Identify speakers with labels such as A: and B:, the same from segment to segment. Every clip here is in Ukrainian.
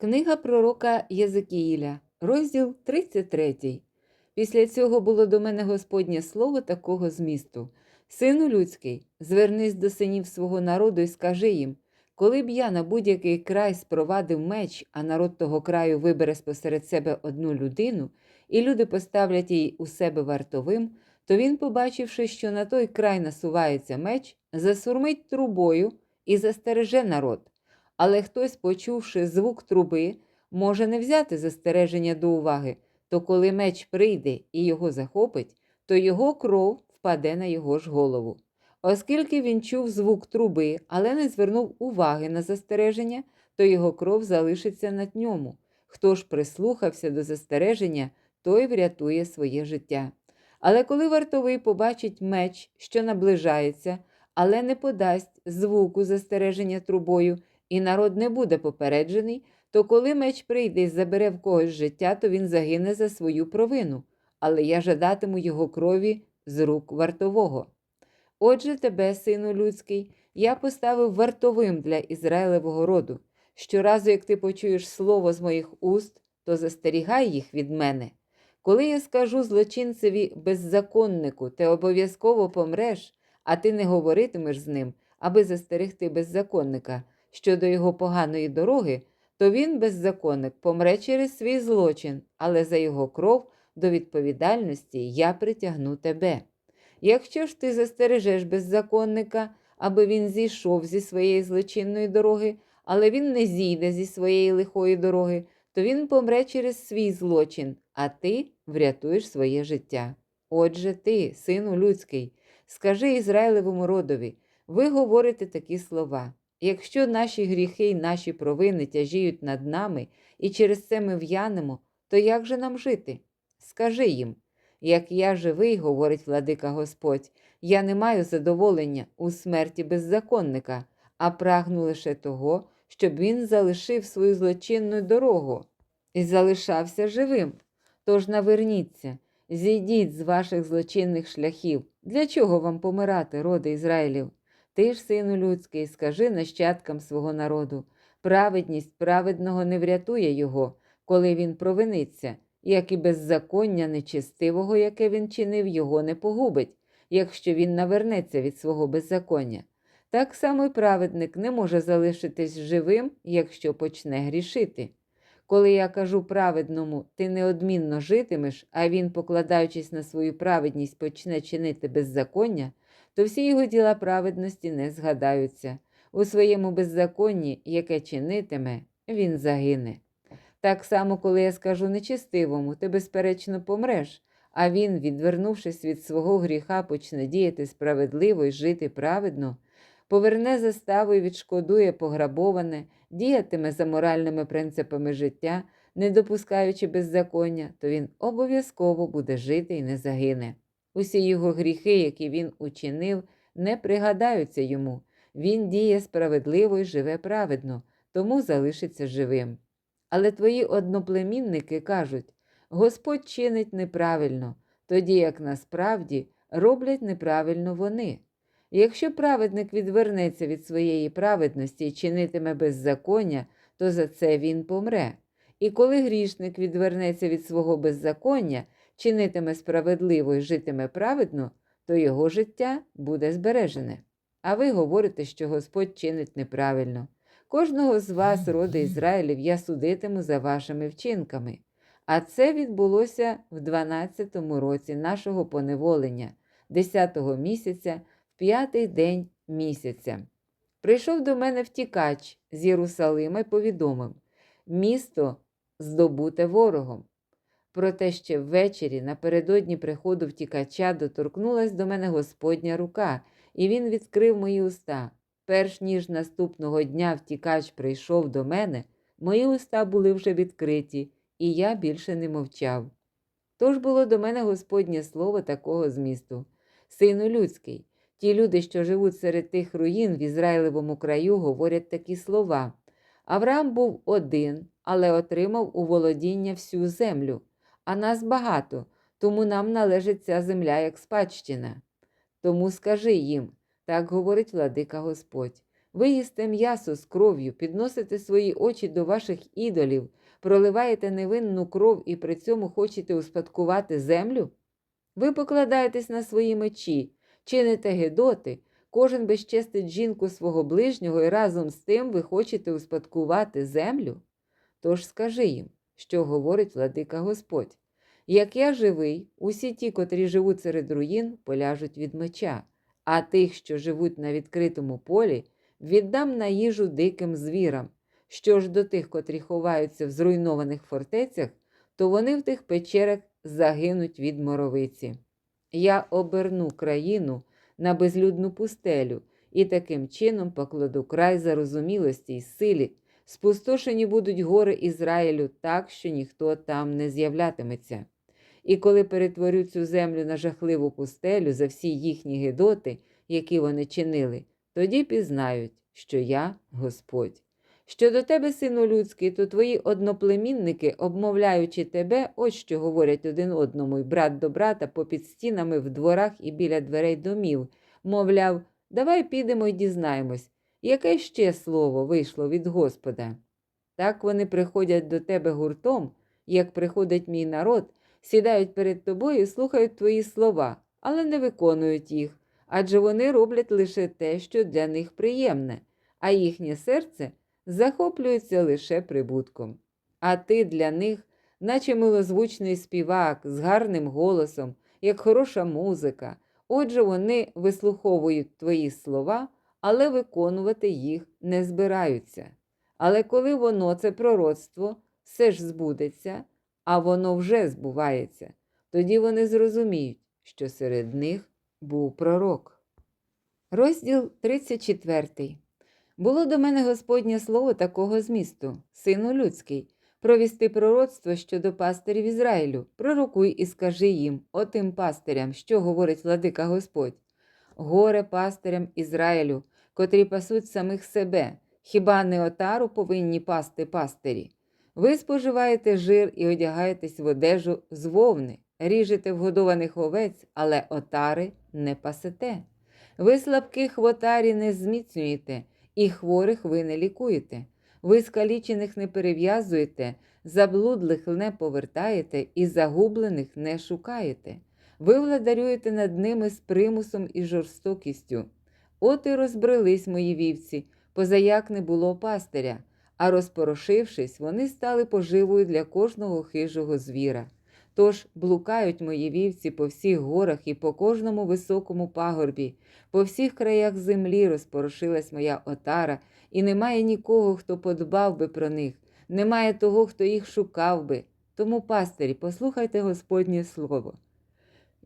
A: Книга пророка Єзекіїля, розділ 33. Після цього було до мене Господнє слово такого змісту. Сину людський, звернись до синів свого народу і скажи їм, коли б я на будь-який край спровадив меч, а народ того краю вибере спосеред себе одну людину, і люди поставлять її у себе вартовим, то він, побачивши, що на той край насувається меч, засурмить трубою і застереже народ. Але хтось, почувши звук труби, може не взяти застереження до уваги, то коли меч прийде і його захопить, то його кров впаде на його ж голову. Оскільки він чув звук труби, але не звернув уваги на застереження, то його кров залишиться над ньому. Хто ж прислухався до застереження, той врятує своє життя. Але коли вартовий побачить меч, що наближається, але не подасть звуку застереження трубою, і народ не буде попереджений, то коли меч прийде і забере в когось життя, то він загине за свою провину, але я жадатиму його крові з рук вартового. Отже, тебе, сину людський, я поставив вартовим для Ізраїлевого роду. Щоразу, як ти почуєш слово з моїх уст, то застерігай їх від мене. Коли я скажу злочинцеві беззаконнику, ти обов'язково помреш, а ти не говоритимеш з ним, аби застерегти беззаконника щодо його поганої дороги, то він, беззаконник, помре через свій злочин, але за його кров до відповідальності я притягну тебе. Якщо ж ти застережеш беззаконника, аби він зійшов зі своєї злочинної дороги, але він не зійде зі своєї лихої дороги, то він помре через свій злочин, а ти врятуєш своє життя. Отже, ти, сину людський, скажи Ізраїлевому родові, ви говорите такі слова. Якщо наші гріхи й наші провини тяжіють над нами, і через це ми в'янемо, то як же нам жити? Скажи їм, як я живий, говорить владика Господь, я не маю задоволення у смерті беззаконника, а прагну лише того, щоб він залишив свою злочинну дорогу і залишався живим. Тож наверніться, зійдіть з ваших злочинних шляхів. Для чого вам помирати, роди Ізраїлів? Ти ж, сину людський, скажи нащадкам свого народу праведність праведного не врятує його, коли він провиниться, як і беззаконня нечистивого, яке він чинив, його не погубить, якщо він навернеться від свого беззаконня. Так само й праведник не може залишитись живим, якщо почне грішити. Коли я кажу праведному, ти неодмінно житимеш, а він, покладаючись на свою праведність, почне чинити беззаконня, то всі його діла праведності не згадаються. У своєму беззаконні, яке чинитиме, він загине. Так само, коли я скажу нечистивому, ти, безперечно, помреш, а він, відвернувшись від свого гріха, почне діяти справедливо і жити праведно, поверне заставу і відшкодує пограбоване, діятиме за моральними принципами життя, не допускаючи беззаконня, то він обов'язково буде жити і не загине. Усі його гріхи, які він учинив, не пригадаються йому. Він діє справедливо і живе праведно, тому залишиться живим. Але твої одноплемінники кажуть Господь чинить неправильно, тоді як насправді роблять неправильно вони. Якщо праведник відвернеться від своєї праведності і чинитиме беззаконня, то за це він помре. І коли грішник відвернеться від свого беззаконня, чинитиме справедливо і житиме праведно, то його життя буде збережене. А ви говорите, що Господь чинить неправильно. Кожного з вас, роди Ізраїлів, я судитиму за вашими вчинками. А це відбулося в 12-му році нашого поневолення, 10-го місяця, п'ятий день місяця. Прийшов до мене втікач з Єрусалима і повідомив місто здобуте ворогом. Проте ще ввечері, напередодні приходу втікача, доторкнулась до мене Господня рука, і він відкрив мої уста. Перш ніж наступного дня втікач прийшов до мене, мої уста були вже відкриті, і я більше не мовчав. Тож було до мене Господнє слово такого змісту Сину людський, ті люди, що живуть серед тих руїн в Ізраїлевому краю, говорять такі слова. Авраам був один, але отримав у володіння всю землю, а нас багато, тому нам належить ця земля як спадщина. Тому скажи їм, так говорить владика Господь. Ви їсте м'ясо з кров'ю, підносите свої очі до ваших ідолів, проливаєте невинну кров і при цьому хочете успадкувати землю? Ви покладаєтесь на свої мечі, чините гедоти, кожен безчестить жінку свого ближнього, і разом з тим ви хочете успадкувати землю? Тож скажи їм, що говорить владика Господь. Як я живий, усі ті, котрі живуть серед руїн, поляжуть від меча, а тих, що живуть на відкритому полі, віддам на їжу диким звірам. Що ж до тих, котрі ховаються в зруйнованих фортецях, то вони в тих печерах загинуть від моровиці. Я оберну країну на безлюдну пустелю і таким чином покладу край зарозумілості й силі. Спустошені будуть гори Ізраїлю так, що ніхто там не з'являтиметься. І коли перетворю цю землю на жахливу пустелю за всі їхні гидоти, які вони чинили, тоді пізнають, що я Господь. Щодо тебе, сину людський, то твої одноплемінники, обмовляючи тебе, ось що говорять один одному, й брат до брата попід стінами в дворах і біля дверей домів, мовляв, давай підемо й дізнаємось, яке ще слово вийшло від Господа. Так вони приходять до тебе гуртом, як приходить мій народ, сідають перед тобою і слухають твої слова, але не виконують їх, адже вони роблять лише те, що для них приємне, а їхнє серце захоплюється лише прибутком. А ти для них, наче милозвучний співак з гарним голосом, як хороша музика. Отже, вони вислуховують твої слова, але виконувати їх не збираються. Але коли воно, це пророцтво, все ж збудеться, а воно вже збувається, тоді вони зрозуміють, що серед них був пророк. Розділ 34. Було до мене Господнє слово такого змісту, сину людський, провісти пророцтво щодо пастирів Ізраїлю. Пророкуй і скажи їм, отим пастирям, що говорить владика Господь. Горе пастирям Ізраїлю, котрі пасуть самих себе, хіба не отару повинні пасти пастирі? Ви споживаєте жир і одягаєтесь в одежу з вовни, ріжете вгодованих овець, але отари не пасете. Ви слабких в отарі не зміцнюєте, і хворих ви не лікуєте. Ви скалічених не перев'язуєте, заблудлих не повертаєте і загублених не шукаєте. Ви владарюєте над ними з примусом і жорстокістю. От і розбрелись мої вівці, позаяк не було пастиря, а розпорошившись, вони стали поживою для кожного хижого звіра. Тож блукають мої вівці по всіх горах і по кожному високому пагорбі, по всіх краях землі розпорошилась моя отара, і немає нікого, хто подбав би про них, немає того, хто їх шукав би. Тому, пастирі, послухайте Господнє слово.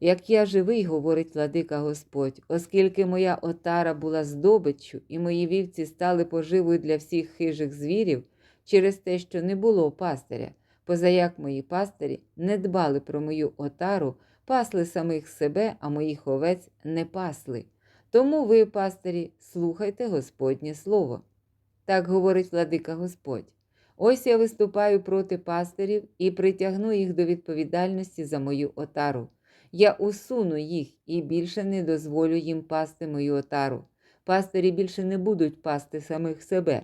A: Як я живий, говорить владика Господь, оскільки моя отара була здобиччю, і мої вівці стали поживою для всіх хижих звірів через те, що не було пастиря, позаяк мої пастирі не дбали про мою отару, пасли самих себе, а моїх овець не пасли. Тому ви, пастирі, слухайте Господнє слово. Так говорить владика Господь. Ось я виступаю проти пастирів і притягну їх до відповідальності за мою отару. Я усуну їх і більше не дозволю їм пасти мою отару. Пастирі більше не будуть пасти самих себе.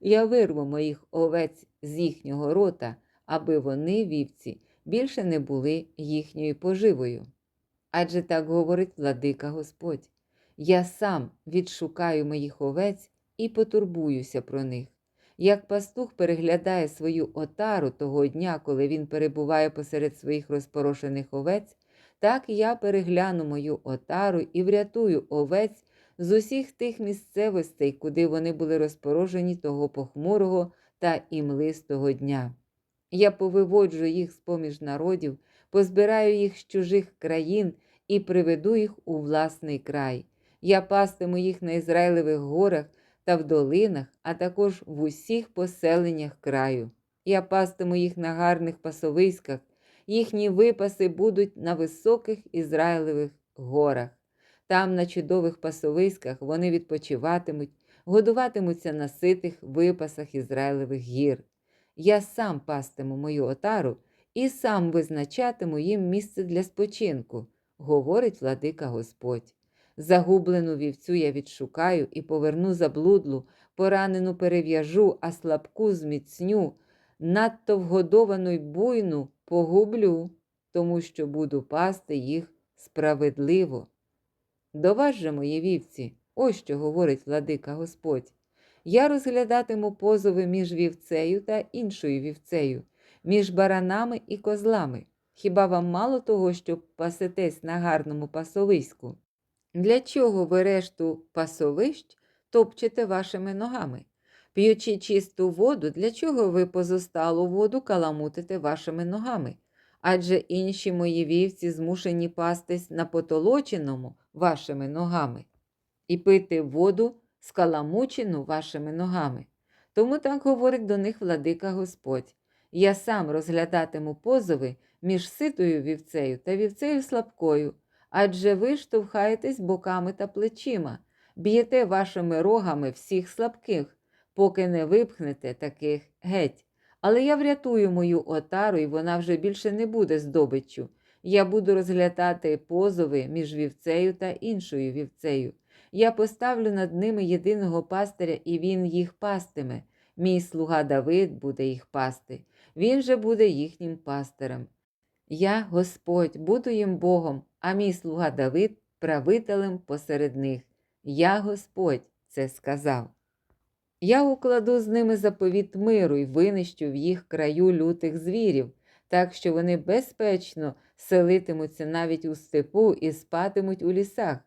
A: Я вирву моїх овець з їхнього рота, аби вони, вівці, більше не були їхньою поживою. Адже так говорить владика Господь. Я сам відшукаю моїх овець і потурбуюся про них. Як пастух переглядає свою отару того дня, коли він перебуває посеред своїх розпорошених овець, так я перегляну мою отару і врятую овець з усіх тих місцевостей, куди вони були розпорожені того похмурого та імлистого дня. Я повиводжу їх з поміж народів, позбираю їх з чужих країн і приведу їх у власний край. Я пастиму їх на Ізраїлевих горах та в долинах, а також в усіх поселеннях краю. Я пастиму їх на гарних пасовиськах, їхні випаси будуть на високих Ізраїлевих горах. Там, на чудових пасовиськах, вони відпочиватимуть, годуватимуться на ситих випасах Ізраїлевих гір. Я сам пастиму мою отару і сам визначатиму їм місце для спочинку, говорить владика Господь. Загублену вівцю я відшукаю і поверну заблудлу, поранену перев'яжу, а слабку зміцню, надто вгодовану й буйну погублю, тому що буду пасти їх справедливо. До вас же, мої вівці, ось що говорить владика Господь. Я розглядатиму позови між вівцею та іншою вівцею, між баранами і козлами. Хіба вам мало того, що пасетесь на гарному пасовиську? Для чого ви решту пасовищ топчете вашими ногами? П'ючи чисту воду, для чого ви позосталу воду каламутите вашими ногами? Адже інші мої вівці змушені пастись на потолоченому вашими ногами і пити воду скаламучену вашими ногами. Тому так говорить до них владика Господь. Я сам розглядатиму позови між ситою вівцею та вівцею слабкою, адже ви штовхаєтесь боками та плечима, б'єте вашими рогами всіх слабких, поки не випхнете таких геть. Але я врятую мою отару, і вона вже більше не буде здобиччю. Я буду розглядати позови між вівцею та іншою вівцею. Я поставлю над ними єдиного пастиря, і він їх пастиме. Мій слуга Давид буде їх пасти, він же буде їхнім пастирем. Я, Господь, буду їм Богом, а мій слуга Давид правителем посеред них. Я, Господь, це сказав. Я укладу з ними заповіт миру і винищу в їх краю лютих звірів, так що вони безпечно селитимуться навіть у степу і спатимуть у лісах.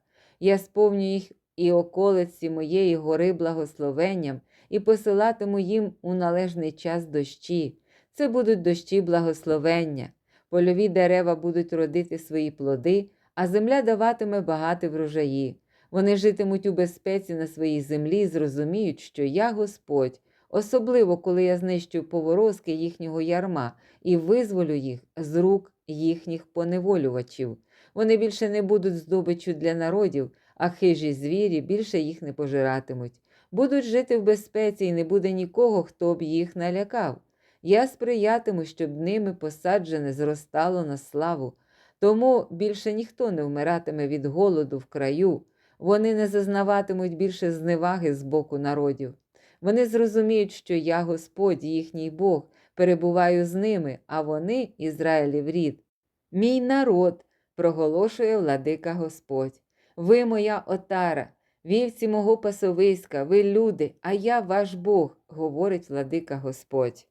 A: Я сповню їх і околиці моєї гори благословенням і посилатиму їм у належний час дощі. Це будуть дощі благословення. Польові дерева будуть родити свої плоди, а земля даватиме багаті врожаї. Вони житимуть у безпеці на своїй землі і зрозуміють, що я Господь, особливо коли я знищу поворозки їхнього ярма і визволю їх з рук їхніх поневолювачів. Вони більше не будуть здобиччю для народів, а хижі звірі більше їх не пожиратимуть. Будуть жити в безпеці і не буде нікого, хто б їх налякав. Я сприятиму, щоб ними посаджене зростало на славу. Тому більше ніхто не вмиратиме від голоду в краю, вони не зазнаватимуть більше зневаги з боку народів. Вони зрозуміють, що я Господь, їхній Бог, перебуваю з ними, а вони Ізраїлів рід. Мій народ, проголошує владика Господь. Ви моя отара, вівці мого пасовиська, ви люди, а я ваш Бог, говорить владика Господь.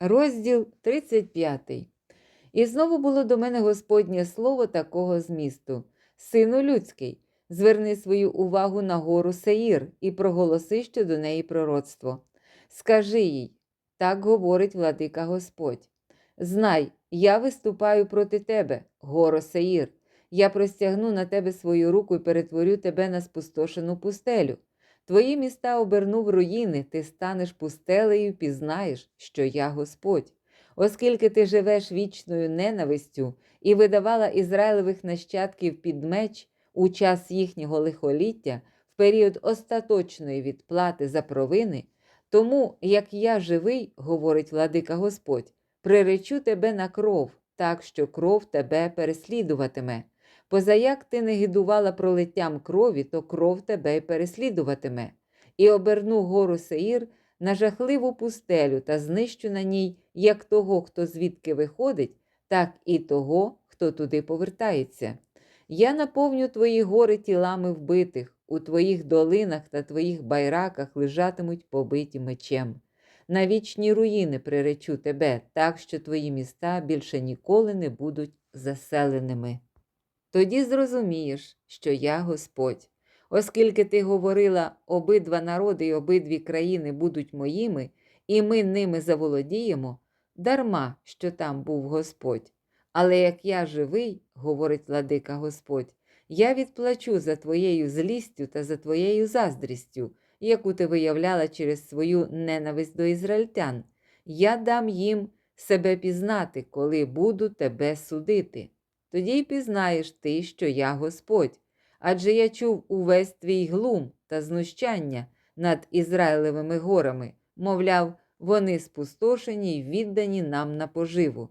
A: Розділ 35. І знову було до мене Господнє слово такого змісту: Сину людський, зверни свою увагу на гору Сеїр і проголоси щодо неї пророцтво. Скажи їй, так говорить владика Господь. Знай, я виступаю проти тебе, горо Сеїр. Я простягну на тебе свою руку і перетворю тебе на спустошену пустелю. Твої міста оберну в руїни, ти станеш пустелею пізнаєш, що я Господь. Оскільки ти живеш вічною ненавистю і видавала Ізраїлевих нащадків під меч у час їхнього лихоліття, в період остаточної відплати за провини, тому, як я живий, говорить владика Господь, приречу тебе на кров, так що кров тебе переслідуватиме. Позаяк ти не гидувала пролиттям крові, то кров тебе й переслідуватиме, і оберну гору Сеїр на жахливу пустелю та знищу на ній як того, хто звідки виходить, так і того, хто туди повертається. Я наповню твої гори тілами вбитих, у твоїх долинах та твоїх байраках лежатимуть побиті мечем. На вічні руїни приречу тебе, так що твої міста більше ніколи не будуть заселеними. Тоді зрозумієш, що я Господь. Оскільки ти говорила, обидва народи і обидві країни будуть моїми, і ми ними заволодіємо, дарма, що там був Господь. Але як я живий, говорить владика Господь, я відплачу за твоєю злістю та за твоєю заздрістю, яку ти виявляла через свою ненависть до ізраїльтян. Я дам їм себе пізнати, коли буду тебе судити. Тоді й пізнаєш ти, що я Господь, адже я чув увесь твій глум та знущання над Ізраїлевими горами, мовляв, вони спустошені й віддані нам на поживу.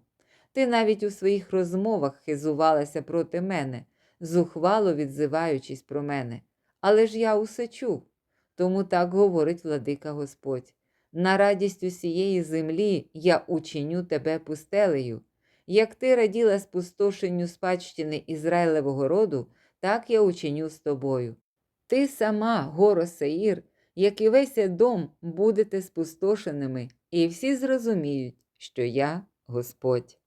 A: Ти навіть у своїх розмовах хизувалася проти мене. зухвало відзиваючись про мене. Але ж я усе чув. Тому так говорить владика Господь. На радість усієї землі я учиню тебе пустелею. Як ти раділа спустошенню спадщини Ізраїлевого роду, так я учиню з тобою. Ти сама, горо Сеїр, як і весь дом, будете спустошеними, і всі зрозуміють, що я Господь.